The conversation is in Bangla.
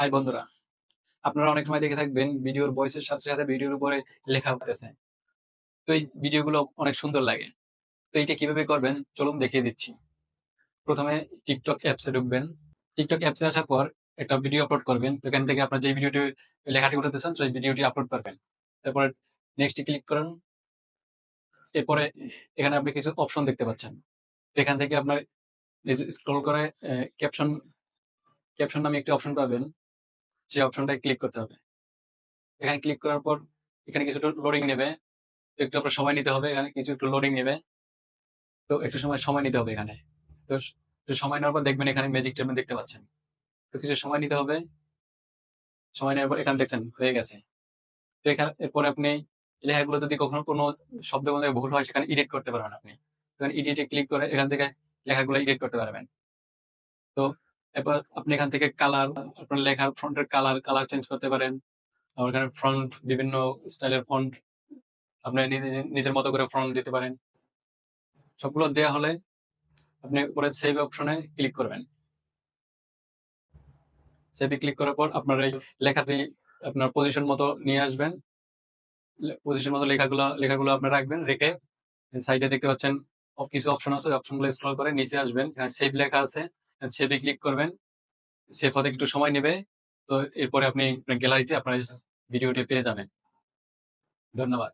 হাই বন্ধুরা, আপনারা অনেক সময় দেখে থাকবেন ভিডিওর ভয়েসের সাথে সাথে ভিডিওর উপরে লেখা হতেছে তো এই ভিডিওগুলো অনেক সুন্দর লাগে। তো এইটা কীভাবে করবেন? চলুন দেখিয়ে দিচ্ছি। প্রথমে টিকটক অ্যাপসে ঢুকবেন। টিকটক অ্যাপসে আসার পর একটা ভিডিও আপলোড করবেন। তো এখান থেকে আপনার যে ভিডিওটি লেখাটি উঠাতেছেন সেই ভিডিওটি আপলোড করবেন। তারপরে নেক্সটে ক্লিক করেন। এরপরে এখানে আপনি কিছু অপশন দেখতে পাচ্ছেন। এখান থেকে আপনার স্ক্রল করে ক্যাপশন ক্যাপশন নামে একটি অপশন পাবেন। সেই অপশনটায় ক্লিক করতে হবে। এখানে ক্লিক করার পর এখানে কিছু লোডিং নেবে। একটু আপনার সময় নিতে হবে এখানে, কিছু একটু লোডিং নেবে। তো একটু সময় সময় নিতে হবে এখানে। তো সময় নেওয়ার পর দেখবেন এখানে ম্যাজিক টেবিল দেখতে পাচ্ছেন। তো কিছু সময় নিতে হবে। সময় নেওয়ার পর এখানে দেখছেন হয়ে গেছে। তো এখানে, এরপরে আপনি লেখাগুলো যদি কখনো কোনো শব্দ মধ্যে ভুল হয়, সেখানে এডিট করতে পারবেন আপনি। এখানে এডিটে ক্লিক করে এখান থেকে লেখাগুলো এডিট করতে পারবেন। তো এরপর আপনি এখান থেকে কালার আপনার লেখার ফ্রন্টের কালার কালার চেঞ্জ করতে পারেন। আবার এখানে ফ্রন্ট বিভিন্ন স্টাইলের ফন্ট আপনি নিজে- নিজের মতো করে ফ্রন্ট দিতে পারেন। সবগুলো দেওয়া হলে আপনি উপরে সেভ অপশনে ক্লিক করবেন। সেভে ক্লিক করার পর আপনার এই লেখাটি আপনার পজিশন মতো নিয়ে আসবেন। পজিশন মতো লেখাগুলো লেখাগুলো আপনি রাখবেন, রেখে সাইডে দেখতে পাচ্ছেন কিছু অপশন আছে অপশনগুলো স্ক্রল করে নিচে আসবেন। সেভ লেখা আছে। সেভে ক্লিক করবেন। সেভ হতে একটু সময় নেবে। তো এরপরে আপনি গ্যালারিতে আপনার ভিডিওটি পেয়ে যাবেন। ধন্যবাদ।